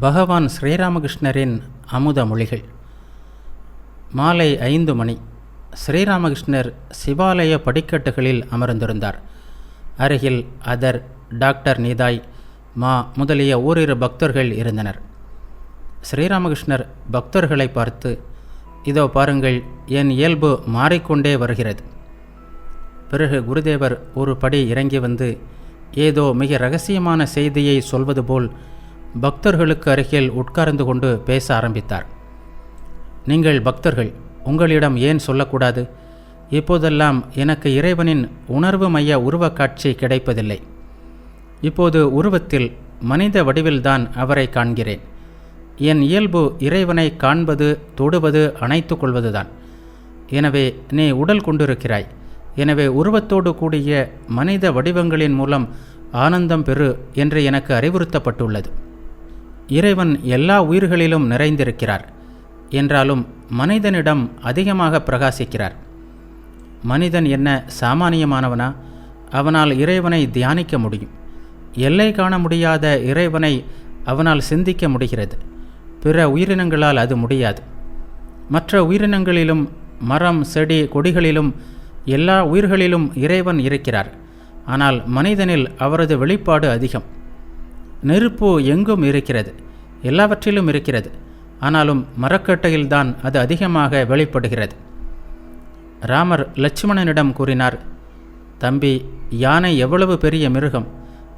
பகவான் ஸ்ரீராமகிருஷ்ணரின் அமுத மொழிகள். மாலை ஐந்து மணி. ஸ்ரீராமகிருஷ்ணர் சிவாலய படிக்கட்டுகளில் அமர்ந்திருந்தார். அருகில் அதர் டாக்டர் நீதாய் மா முதலிய ஓரிரு பக்தர்கள் இருந்தனர். ஸ்ரீராமகிருஷ்ணர் பக்தர்களை பார்த்து இதோ பாருங்கள் என் இயல்பு மாறிக்கொண்டே வருகிறது. பிறகு குருதேவர் ஒரு படி இறங்கி வந்து ஏதோ மிக ரகசியமான செய்தியை சொல்வது போல் பக்தர்களுக்கு அருகில் உட்கார்ந்து கொண்டு பேச ஆரம்பித்தார். நீங்கள் பக்தர்கள் உங்களிடம் ஏன் சொல்லக்கூடாது? இப்போதெல்லாம் எனக்கு இறைவனின் உணர்வு மைய உருவக் காட்சி கிடைப்பதில்லை. இப்போது உருவத்தில் மனித வடிவில்தான் அவரை காண்கிறேன். என் இயல்பு இறைவனை காண்பது தொடுவது அணைத்து கொள்வதுதான். எனவே நீ உடல் கொண்டிருக்கிறாய். எனவே உருவத்தோடு கூடிய மனித வடிவங்களின் மூலம் ஆனந்தம் பெறு என்று எனக்கு அறிவுறுத்தப்பட்டுள்ளது. இறைவன் எல்லா உயிர்களிலும் நிறைந்திருக்கிறார். என்றாலும் மனிதனிடம் அதிகமாக பிரகாசிக்கிறார். மனிதன் என்ன சாமானியமானவனா? அவனால் இறைவனை தியானிக்க முடியும். எல்லை காண முடியாத இறைவனை அவனால் சிந்திக்க முடிகிறது. பிற உயிரினங்களால் அது முடியாது. மற்ற உயிரினங்களிலும் மரம் செடி கொடிகளிலும் எல்லா உயிர்களிலும் இறைவன் இருக்கிறார். ஆனால் மனிதனில் அவரது வெளிப்பாடு அதிகம். நெருப்பு எங்கும் இருக்கிறது. எல்லாவற்றிலும் இருக்கிறது. ஆனாலும் மரக்கட்டையில்தான் அது அதிகமாக வெளிப்படுகிறது. ராமர் லட்சுமணனிடம் கூறினார் தம்பி யானை எவ்வளவு பெரிய மிருகம்?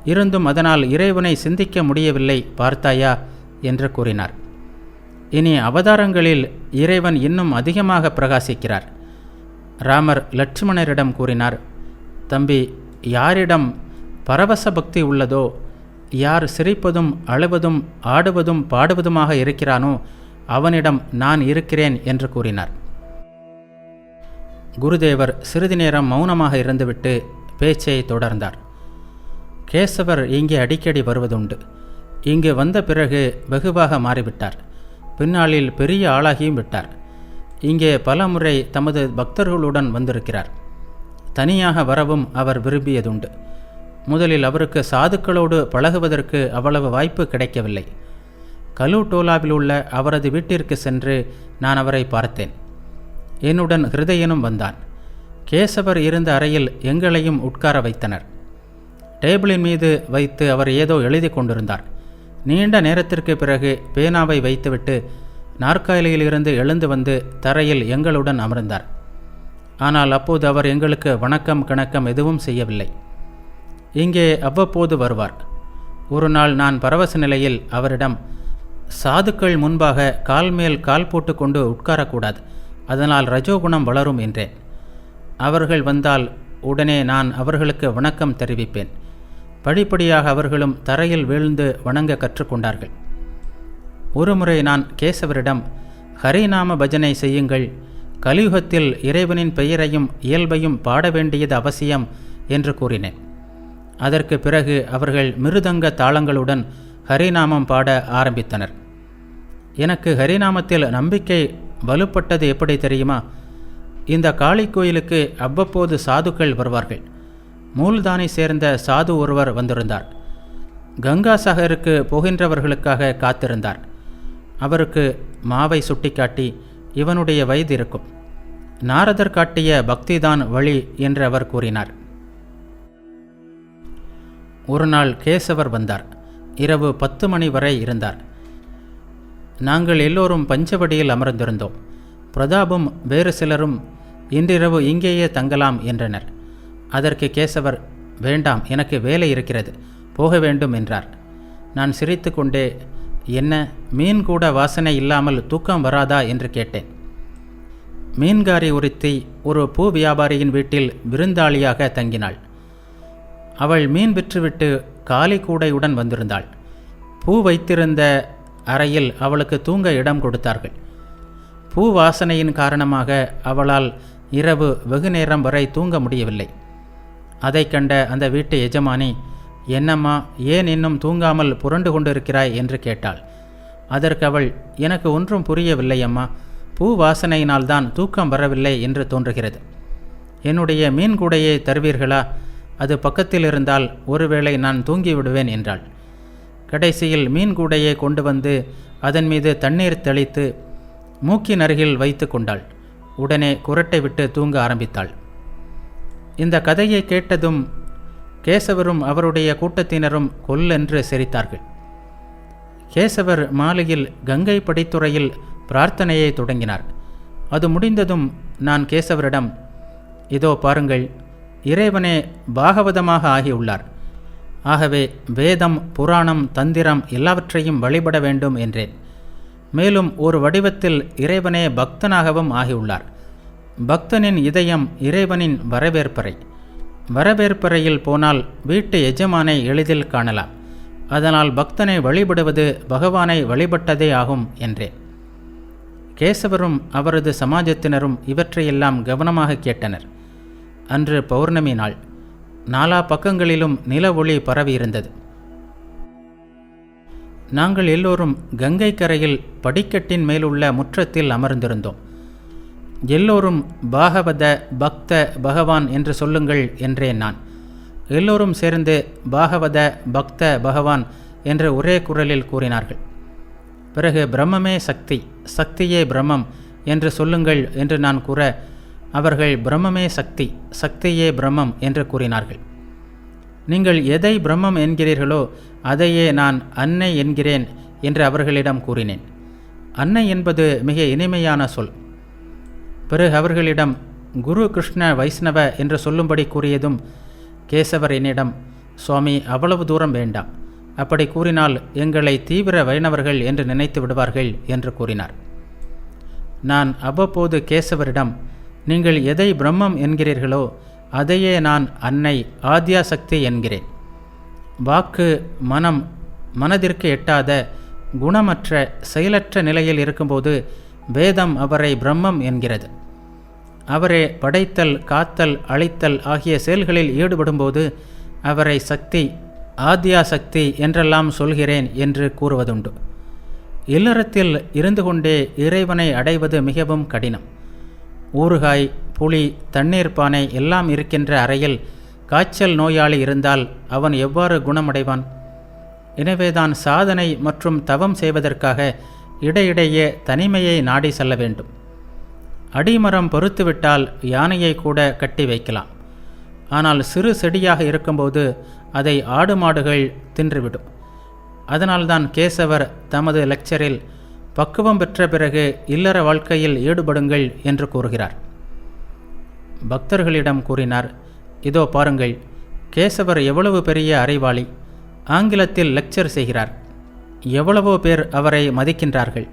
இருந்தும் அதனால் இறைவனை சிந்திக்க முடியவில்லை பார்த்தாயா? என்று கூறினார். இனி அவதாரங்களில் இறைவன் இன்னும் அதிகமாக பிரகாசிக்கிறார். ராமர் லட்சுமணரிடம் கூறினார் தம்பி யாரிடம் பரவச பக்தி உள்ளதோ யார் சிரிப்பதும் அழுவதும் ஆடுவதும் பாடுவதுமாக இருக்கிறானோ அவனிடம் நான் இருக்கிறேன் என்று கூறினார். குருதேவர் சிறிது நேரம் மௌனமாக இருந்துவிட்டு பேச்சை தொடர்ந்தார். கேசவர் இங்கே அடிக்கடி வருவதுண்டு. இங்கு வந்த பிறகு வெகுவாக மாறிவிட்டார். பின்னாளில் பெரிய ஆளாகியும் விட்டார். இங்கே பல முறை தமது பக்தர்களுடன் வந்திருக்கிறார். தனியாக வரவும் அவர் விரும்பியதுண்டு. முதலில் அவருக்கு சாதுக்களோடு பழகுவதற்கு அவ்வளவு வாய்ப்பு கிடைக்கவில்லை. கலூட்டோலாவில் உள்ள அவரது வீட்டிற்கு சென்று நான் அவரை பார்த்தேன். என்னுடன் ஹிருதயனும் வந்தான். கேசவர் இருந்த அறையில் எங்களையும் உட்கார வைத்தனர். டேபிளின் மீது வைத்து அவர் ஏதோ எழுதி கொண்டிருந்தார். நீண்ட நேரத்திற்கு பிறகு பேனாவை வைத்துவிட்டு நாற்காலியிலிருந்து எழுந்து வந்து தரையில் எங்களுடன் அமர்ந்தார். ஆனால் அப்போது அவர் எங்களுக்கு வணக்கம் கணக்கம் எதுவும் செய்யவில்லை. இங்கே அவ்வப்போது வருவார். ஒரு நாள் நான் பரவச நிலையில் அவரிடம் சாதுக்கள் முன்பாக கால் மேல் கால் போட்டுக்கொண்டு உட்காரக்கூடாது அதனால் ரஜோகுணம் வளரும் என்றேன். அவர்கள் வந்தால் உடனே நான் அவர்களுக்கு வணக்கம் தெரிவிப்பேன். படிப்படியாக அவர்களும் தரையில் வீழ்ந்து வணங்க கற்றுக்கொண்டார்கள். ஒருமுறை நான் கேசவரிடம் ஹரிநாம பஜனை செய்யுங்கள். கலியுகத்தில் இறைவனின் பெயரையும் இயல்பையும் பாட வேண்டியது அவசியம் என்று கூறினேன். அதற்கு பிறகு அவர்கள் மிருதங்க தாளங்களுடன் ஹரிநாமம் பாட ஆரம்பித்தனர். எனக்கு ஹரிநாமத்தில் நம்பிக்கை வலுப்பட்டது எப்படி தெரியுமா? இந்த காளி கோயிலுக்கு அவ்வப்போது சாதுக்கள் வருவார்கள். மூல்தானை சேர்ந்த சாது ஒருவர் வந்திருந்தார். கங்கா சாகருக்கு போகின்றவர்களுக்காக காத்திருந்தார். அவருக்கு மாவை சுட்டிக்காட்டி இவனுடைய வயது இருக்கும். நாரதர் காட்டிய பக்திதான் வழி என்று அவர் கூறினார். ஒரு நாள் கேசவர் வந்தார். இரவு பத்து மணி வரை இருந்தார். நாங்கள் எல்லோரும் பஞ்சவடியில் அமர்ந்திருந்தோம். பிரதாபும் வேறு சிலரும் இன்றிரவு இங்கேயே தங்கலாம் என்றனர். அதற்கு கேசவர் வேண்டாம் எனக்கு வேலை இருக்கிறது. போக வேண்டும் என்றார். நான் சிரித்து கொண்டே என்ன மீன் கூட வாசனை இல்லாமல் தூக்கம் வராதா? என்று கேட்டேன். மீன்காரி ஒருத்தி ஒரு பூ வியாபாரியின் வீட்டில் விருந்தாளியாக தங்கினாள். அவள் மீன் விற்றுவிட்டு காலி கூடையுடன் வந்திருந்தாள். பூ வைத்திருந்த அறையில் அவளுக்கு தூங்க இடம் கொடுத்தார்கள். பூ வாசனையின் காரணமாக அவளால் இரவு வெகு நேரம் வரை தூங்க முடியவில்லை. அதை கண்ட அந்த வீட்டு எஜமானி என்னம்மா ஏன் இன்னும் தூங்காமல் புரண்டு கொண்டிருக்கிறாய்? என்று கேட்டாள். அதற்கு அவள் எனக்கு ஒன்றும் புரியவில்லை அம்மா பூ வாசனையினால்தான் தூக்கம் வரவில்லை என்று தோன்றுகிறது. என்னுடைய மீன் கூடையை தருவீர்களா? அது பக்கத்தில் இருந்தால் ஒருவேளை நான் தூங்கிவிடுவேன் என்றாள். கடைசியில் மீன் கூடையை கொண்டு வந்து அதன் மீது தண்ணீர் தெளித்து மூக்கின் அருகில் வைத்து கொண்டாள். உடனே குரட்டை விட்டு தூங்க ஆரம்பித்தாள். இந்த கதையை கேட்டதும் கேசவரும் அவருடைய கூட்டத்தினரும் கொல்லென்று சிரித்தார்கள். கேசவர் மாலையில் கங்கை படித்துறையில் பிரார்த்தனையை தொடங்கினார். அது முடிந்ததும் நான் கேசவரிடம் இதோ பாருங்கள் இறைவனே பாகவதமாக ஆகியுள்ளார். ஆகவே வேதம் புராணம் தந்திரம் எல்லாவற்றையும் வழிபட வேண்டும் என்றேன். மேலும் ஒரு வடிவத்தில் இறைவனே பக்தனாகவும் ஆகியுள்ளார். பக்தனின் இதயம் இறைவனின் வரவேற்பறை. வரவேற்பறையில் போனால் வீட்டு எஜமானை எளிதில் காணலாம். அதனால் பக்தனை வழிபடுவது பகவானை வழிபட்டதே ஆகும் என்றேன். கேசவரும் அவரது சமாஜத்தினரும் இவற்றையெல்லாம் கவனமாக கேட்டனர். அன்று பௌர்ணமி நாள். நாலா பக்கங்களிலும் நில ஒளி பரவியிருந்தது. நாங்கள் எல்லோரும் கங்கை கரையில் படிக்கட்டின் மேலுள்ள முற்றத்தில் அமர்ந்திருந்தோம். எல்லோரும் பாகவத பக்த பகவான் என்று சொல்லுங்கள் என்றேன் நான். எல்லோரும் சேர்ந்து பாகவத பக்த பகவான் என்று ஒரே குரலில் கூறினார்கள். பிறகு பிரம்மமே சக்தி சக்தியே பிரம்மம் என்று சொல்லுங்கள் என்று நான் கூற அவர்கள் பிரம்மமே சக்தி சக்தியே பிரம்மம் என்று கூறினார்கள். நீங்கள் எதை பிரம்மம் என்கிறீர்களோ அதையே நான் அன்னை என்கிறேன் என்று அவர்களிடம் கூறினேன். அன்னை என்பது மிக இனிமையான சொல். பிறகு அவர்களிடம் குரு கிருஷ்ண வைஷ்ணவ என்று சொல்லும்படி கூறியதும் கேசவர் என்னிடம் சுவாமி அவ்வளவு தூரம் வேண்டாம். அப்படி கூறினால் எங்களை தீவிர வைணவர்கள் என்று நினைத்து விடுவார்கள் என்று கூறினார். நான் அவ்வப்போது கேசவரிடம் நீங்கள் எதை பிரம்மம் என்கிறீர்களோ அதையே நான் அன்னை ஆத்யாசக்தி என்கிறேன். வாக்கு மனம் மனதிற்கு எட்டாத குணமற்ற செயலற்ற நிலையில் இருக்கும்போது வேதம் அவரை பிரம்மம் என்கிறது. அவரே படைத்தல் காத்தல் அழித்தல் ஆகிய செயல்களில் ஈடுபடும்போது அவரை சக்தி ஆத்யாசக்தி என்றெல்லாம் சொல்கிறேன் என்று கூறுவதுண்டு. இல்லறத்தில் இருந்து கொண்டே இறைவனை அடைவது மிகவும் கடினம். ஊறுகாய் புளி தண்ணீர் பானை எல்லாம் இருக்கின்ற அறையில் காய்ச்சல் நோயாளி இருந்தால் அவன் எவ்வாறு குணமடைவான்? எனவேதான் சாதனை மற்றும் தவம் செய்வதற்காக இடையிடையே தனிமையை நாடி செல்ல வேண்டும். அடிமரம் பொறுத்துவிட்டால் யானையை கூட கட்டி வைக்கலாம். ஆனால் சிறு செடியாக இருக்கும்போது அதை ஆடு மாடுகள் தின்றுவிடும். அதனால்தான் கேசவர் தமது லெக்சரில் பக்குவம் பெற்ற பிறகு இல்லற வாழ்க்கையில் ஈடுபடுங்கள் என்று கூறுகிறார். பக்தர்களிடம் கூறினார் இதோ பாருங்கள் கேசவர் எவ்வளவு பெரிய அறிவாளி ஆங்கிலத்தில் லெக்சர் செய்கிறார். எவ்வளவோ பேர் அவரை மதிக்கின்றார்கள்.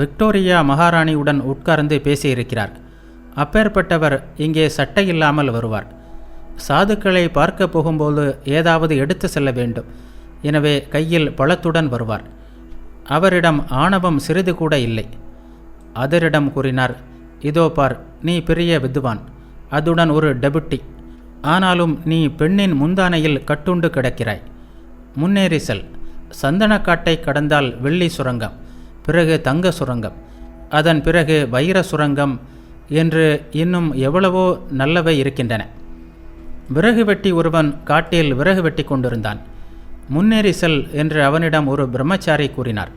விக்டோரியா மகாராணியுடன் உட்கார்ந்து பேசியிருக்கிறார். அப்பேற்பட்டவர் இங்கே சட்டை இல்லாமல் வருவார். சாதுக்களை பார்க்க போகும்போது ஏதாவது எடுத்து செல்ல வேண்டும். எனவே கையில் பழத்துடன் வருவார். அவரிடம் ஆணவம் சிறிது கூட இல்லை. அதரிடம் கூறினார் இதோ பார் நீ பெரிய வித்துவான். அதுடன் ஒரு டெபுட்டி. ஆனாலும் நீ பெண்ணின் முந்தானையில் கட்டுண்டு கிடக்கிறாய். முன்னேறி செல். சந்தனக்காட்டை கடந்தால் வெள்ளி சுரங்கம் பிறகு தங்க சுரங்கம். அதன் பிறகு வைர சுரங்கம் என்று இன்னும் எவ்வளவோ நல்லவை இருக்கின்றன. விறகு வெட்டி ஒருவன் காட்டில் விறகு வெட்டி கொண்டிருந்தான். முன்னேறி செல் என்று அவனிடம் ஒரு பிரம்மச்சாரி கூறினார்.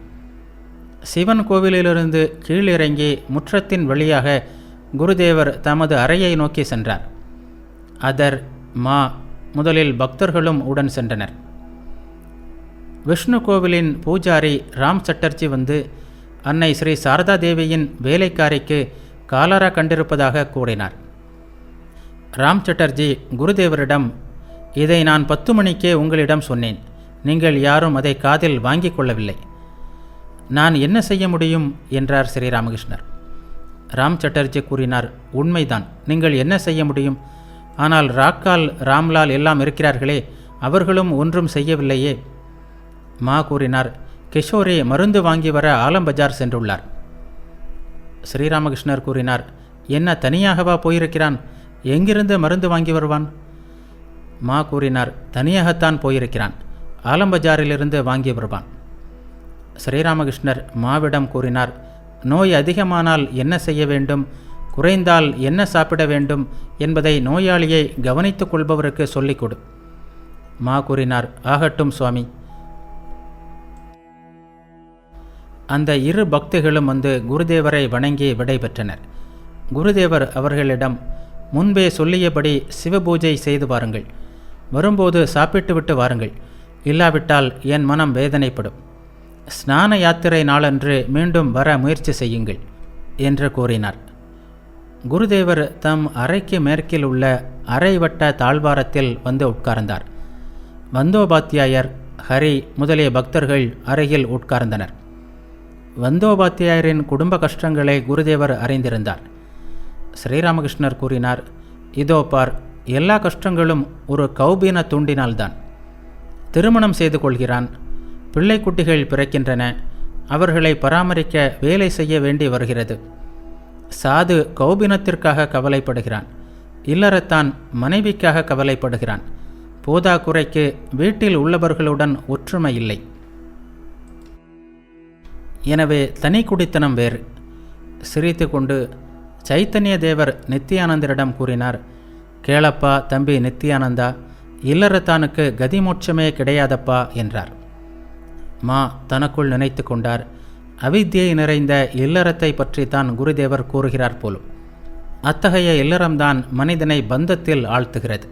சிவன் கோவிலிலிருந்து கீழிறங்கி முற்றத்தின் வழியாக குருதேவர் தமது அறையை நோக்கி சென்றார். அதர் மா முதலில் பக்தர்களும் உடன் சென்றனர். விஷ்ணு கோவிலின் பூஜாரி ராம் சட்டர்ஜி வந்து அன்னை ஸ்ரீ சாரதா தேவியின் வேலைக்காரிக்கு காலரா கண்டிருப்பதாக கூறினார். ராம் சட்டர்ஜி குருதேவரிடம் இதை நான் பத்து மணிக்கே உங்களிடம் சொன்னேன். நீங்கள் யாரும் அதை காதில் வாங்கிக் கொள்ளவில்லை. நான் என்ன செய்ய முடியும்? என்றார் ஸ்ரீராமகிருஷ்ணர். ராம் சட்டர்ஜி கூறினார் உண்மைதான். நீங்கள் என்ன செய்ய முடியும்? ஆனால் ராக்கால் ராம்லால் எல்லாம் இருக்கிறார்களே அவர்களும் ஒன்றும் செய்யவில்லையே. மா கூறினார் கிஷோரே மருந்து வாங்கி வர ஆலம் பஜார் சென்றுள்ளார். ஸ்ரீராமகிருஷ்ணர் கூறினார் என்ன தனியாகவா போயிருக்கிறான்? எங்கிருந்து மருந்து வாங்கி வருவான்? மா கூறினார் தனியாகத்தான் போயிருக்கிறான். ஆலம்பஜாரிலிருந்து வாங்கி வருவான். ஸ்ரீராமகிருஷ்ணர் மாவிடம் கூறினார் நோய் அதிகமானால் என்ன செய்ய வேண்டும்? குறைந்தால் என்ன சாப்பிட வேண்டும்? என்பதை நோயாளியை கவனித்துக் கொள்பவருக்கு சொல்லிக் கொடு. மா கூறினார் ஆகட்டும் சுவாமி. அந்த இரு பக்திகளும் வந்து குருதேவரை வணங்கி விடைபெற்றனர் குருதேவர் அவர்களிடம் முன்பே சொல்லியபடி சிவபூஜை செய்து வாருங்கள். வரும்போது சாப்பிட்டுவிட்டு வாருங்கள். இல்லாவிட்டால் என் மனம் வேதனைப்படும். ஸ்நான யாத்திரை நாளன்று மீண்டும் வர முயற்சி செய்யுங்கள் என்று கூறினார். குருதேவர் தம் அறைக்கு மேற்கில் உள்ள அரைவட்ட தாழ்வாரத்தில் வந்து உட்கார்ந்தார். வந்தோபாத்தியாயர் ஹரி முதலிய பக்தர்கள் அருகில் உட்கார்ந்தனர். வந்தோபாத்தியாயரின் குடும்ப கஷ்டங்களை குருதேவர் அறிந்திருந்தார். ஸ்ரீராமகிருஷ்ணர் கூறினார் இதோ பார் எல்லா கஷ்டங்களும் ஒரு கௌபீன தூண்டினால்தான். திருமணம் செய்து கொள்கிறான் பிள்ளைக்குட்டிகள் பிறக்கின்றன. அவர்களை பராமரிக்க வேலை செய்ய வேண்டி வருகிறது. சாது கௌபினத்திற்காக கவலைப்படுகிறான். இல்லறத்தான் மனைவிக்காக கவலைப்படுகிறான். போதாக்குறைக்கு வீட்டில் உள்ளவர்களுடன் ஒற்றுமை இல்லை. எனவே தனி குடித்தனம் வேறு. சிரித்து கொண்டு சைத்தன்ய தேவர் நித்தியானந்தரிடம் கூறினார் கேளப்பா தம்பி நித்தியானந்தா இல்லறத்தானுக்கு கதிமோட்சமே கிடையாதப்பா என்றார். மா தனக்குள் நினைத்து கொண்டார். அவித்தியை நிறைந்த இல்லறத்தை பற்றித்தான் குருதேவர் கூறுகிறார் போலும். அத்தகைய இல்லறம்தான் மனிதனை பந்தத்தில் ஆழ்த்துகிறது.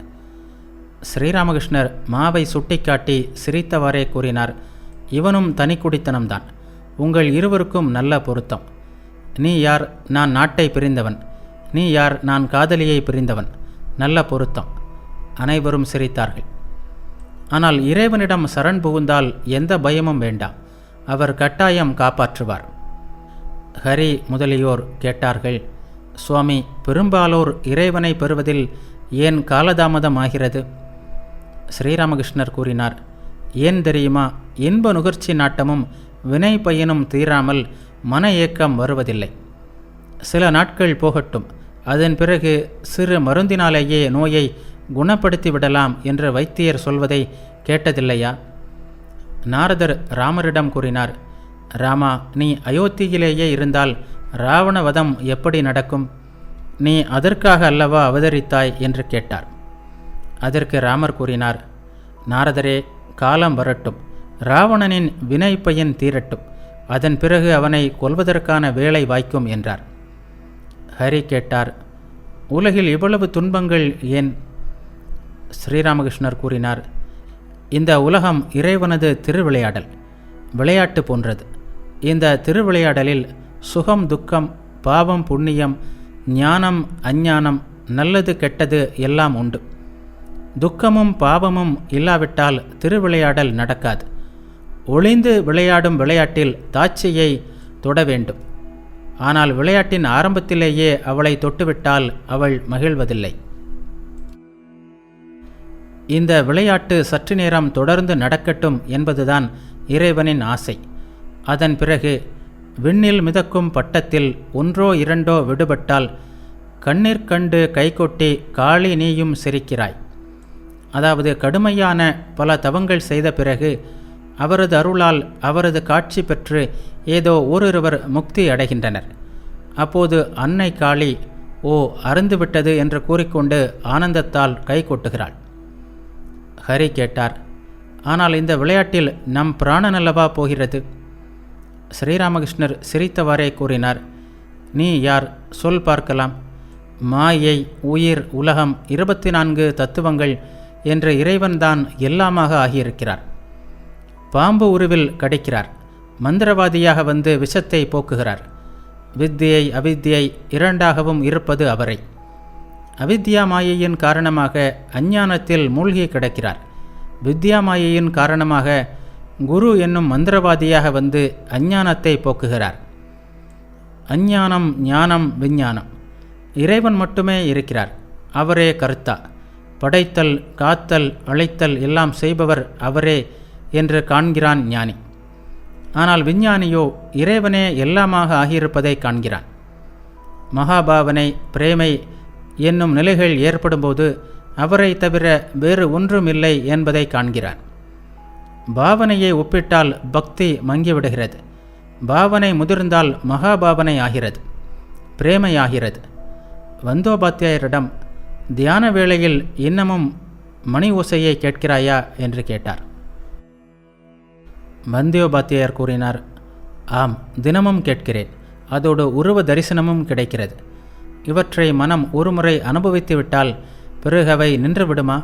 ஸ்ரீராமகிருஷ்ணர் மாவை சுட்டிக்காட்டி சிரித்தவாறே கூறினார் இவனும் தனிக்குடித்தனம்தான். உங்கள் இருவருக்கும் நல்ல பொருத்தம். நீ யார்? நான் நாட்டை பிரிந்தவன். நீ யார்? நான் காதலியை பிரிந்தவன். நல்ல பொருத்தம். அனைவரும் சிரித்தார்கள். ஆனால் இறைவனிடம் சரண் புகுந்தால் எந்த பயமும் வேண்டாம் அவர் கட்டாயம் காப்பாற்றுவார். ஹரி முதலியோர் கேட்டார்கள் சுவாமி பெரும்பாலோர் இறைவனை பெறுவதில் ஏன் காலதாமதம் ஆகிறது? ஸ்ரீராமகிருஷ்ணர் கூறினார் ஏன் தெரியுமா? இன்ப நுகர்ச்சி நாட்டமும் வினை பயனும் தீராமல் மன ஏக்கம் வருவதில்லை. சில நாட்கள் போகட்டும் அதன் பிறகு சிறு மருந்தினாலேயே நோயை குணப்படுத்தி விடலாம் என்று வைத்தியர் சொல்வதை கேட்டதில்லையா? நாரதர் ராமரிடம் கூறினார் ராமா நீ அயோத்தியிலேயே இருந்தால் ராவணவதம் எப்படி நடக்கும்? நீ அதற்காக அல்லவா அவதரித்தாய்? என்று கேட்டார். அதற்கு ராமர் கூறினார் நாரதரே காலம் வரட்டும். ராவணனின் வினை தீரட்டும். அதன் பிறகு அவனை கொல்வதற்கான வேலை வாய்க்கும் என்றார். ஹரி கேட்டார் உலகில் இவ்வளவு துன்பங்கள் ஏன்? ஸ்ரீராமகிருஷ்ணர் கூறினார் இந்த உலகம் இறைவனது திருவிளையாடல் விளையாட்டு போன்றது. இந்த திருவிளையாடலில் சுகம் துக்கம் பாவம் புண்ணியம் ஞானம் அஞ்ஞானம் நல்லது கெட்டது எல்லாம் உண்டு. துக்கமும் பாவமும் இல்லாவிட்டால் திருவிளையாடல் நடக்காது. ஒளிந்து விளையாடும் விளையாட்டில் தாட்சியை தொட வேண்டும். ஆனால் விளையாட்டின் ஆரம்பத்திலேயே அவளை தொட்டுவிட்டால் அவள் மகிழ்வதில்லை. இந்த விளையாட்டு சற்று நேரம் தொடர்ந்து நடக்கட்டும் என்பதுதான் இறைவனின் ஆசை. அதன் பிறகு விண்ணில் மிதக்கும் பட்டத்தில் ஒன்றோ இரண்டோ விடுபட்டால் கண்ணீர் கண்டு கைகொட்டி காளி நீயும் சிரிக்கிறாய். அதாவது கடுமையான பல தவங்கள் செய்த பிறகு அவரது அருளால் அவரது காட்சி பெற்று ஏதோ ஓரிருவர் முக்தி அடைகின்றனர். அப்போது அன்னை காளி ஓ அருந்துவிட்டது என்று கூறிக்கொண்டு ஆனந்தத்தால் கை கொட்டுகிறாள் ஹரி கேட்டார் ஆனால் இந்த விளையாட்டில் நம் பிராணன் அல்லவா போகிறது? ஸ்ரீராமகிருஷ்ணர் சிரித்தவாறே கூறினார் நீ யார்? சொல் பார்க்கலாம். மாயை உயிர் உலகம் இருபத்தி நான்கு தத்துவங்கள் என்ற இறைவன்தான் எல்லாமாக ஆகியிருக்கிறார். பாம்பு உருவில் கடிக்கிறார் மந்திரவாதியாக வந்து விஷத்தை போக்குகிறார். வித்தியை அவித்தியை இரண்டாகவும் இருப்பது அவரை. அவித்யா மாயையின் காரணமாக அஞ்ஞானத்தில் மூழ்கி கிடக்கிறார். வித்யா மாயையின் காரணமாக குரு என்னும் மந்திரவாதியாக வந்து அஞ்ஞானத்தை போக்குகிறார். அஞ்ஞானம் ஞானம் விஞ்ஞானம் இறைவன் மட்டுமே இருக்கிறார். அவரே கருத்தா. படைத்தல் காத்தல் அழைத்தல் எல்லாம் செய்பவர் அவரே என்று காண்கிறான் ஞானி. ஆனால் விஞ்ஞானியோ இறைவனே எல்லாமாக ஆகியிருப்பதை காண்கிறான். மகாபாவனை பிரேமை என்னும் நிலைகள் ஏற்படும்போது அவரை தவிர வேறு ஒன்றுமில்லை என்பதை காண்கிறான். பாவனையை ஒப்பிட்டால் பக்தி மங்கிவிடுகிறது. பாவனை முதிர்ந்தால் மகாபாவனை ஆகிறது. பிரேமை ஆகிறது வந்தோபாத்தியாயரிடம் தியான வேளையில் இன்னமும் மணி ஓசையை கேட்கிறாயா? என்று கேட்டார். வந்தியோபாத்தியார் கூறினார் ஆம் தினமும் கேட்கிறேன். அதோடு உருவ தரிசனமும் கிடைக்கிறது. இவற்றை மனம் ஒருமுறை அனுபவித்துவிட்டால் பிறகு அவை நின்றுவிடுமா?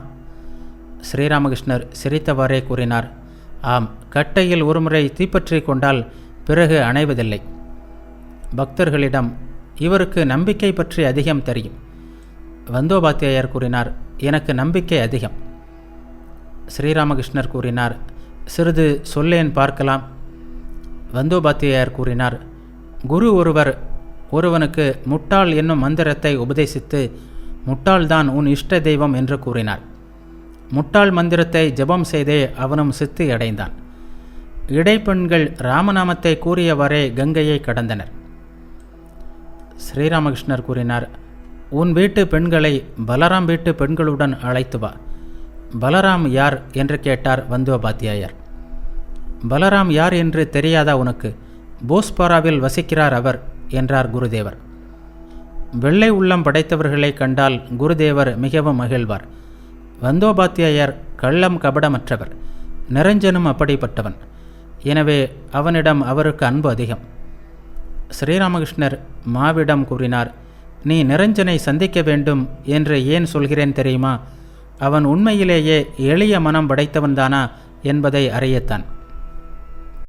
ஸ்ரீராமகிருஷ்ணர் சிரித்தவாறே கூறினார். ஆம் கட்டையில் ஒருமுறை தீப்பற்றி கொண்டால் பிறகு அணைவதில்லை. பக்தர்களிடம் இவருக்கு நம்பிக்கை பற்றி அதிகம் தெரியும். வந்தோபாத்தியாயர் கூறினார் எனக்கு நம்பிக்கை அதிகம். ஸ்ரீராமகிருஷ்ணர் கூறினார் சிறிது சொல்லேன் பார்க்கலாம். வந்தோபாத்தியாயர் கூறினார் குரு ஒருவர் ஒருவனுக்கு முட்டாள் என்னும் மந்திரத்தை உபதேசித்து முட்டாள்தான் உன் இஷ்ட தெய்வம் என்று கூறினார். முட்டாள் மந்திரத்தை ஜெபம் செய்தே அவனும் சித்தி அடைந்தான். இடைப்பெண்கள் ராமநாமத்தை கூறியவாறே கங்கையை கடந்தனர். ஸ்ரீராமகிருஷ்ணர் கூறினார் உன் வீட்டு பெண்களை பலராம் வீட்டு பெண்களுடன் அழைத்து வா. பலராம் யார்? என்று கேட்டார் வந்தோபாத்தியாயர் பலராம் யார் என்று தெரியாதா உனக்கு? போஸ்பாராவில் வசிக்கிறார் அவர். என்றார் குருதேவர். வெள்ளை உள்ளம் படைத்தவர்களை கண்டால் குருதேவர் மிகவும் மகிழ்வார். வந்தோபாத்தியாயர் கள்ளம் கபடமற்றவர் நிரஞ்சனும் அப்படிப்பட்டவன். எனவே அவனிடம் அவருக்கு அன்பு அதிகம். ஸ்ரீராமகிருஷ்ணர் மாவிடம் கூறினார் நீ நிரஞ்சனை சந்திக்க வேண்டும் என்று ஏன் சொல்கிறேன் தெரியுமா? அவன் உண்மையிலேயே எளிய மனம் படைத்தவன்தானா என்பதை அறியத்தான்.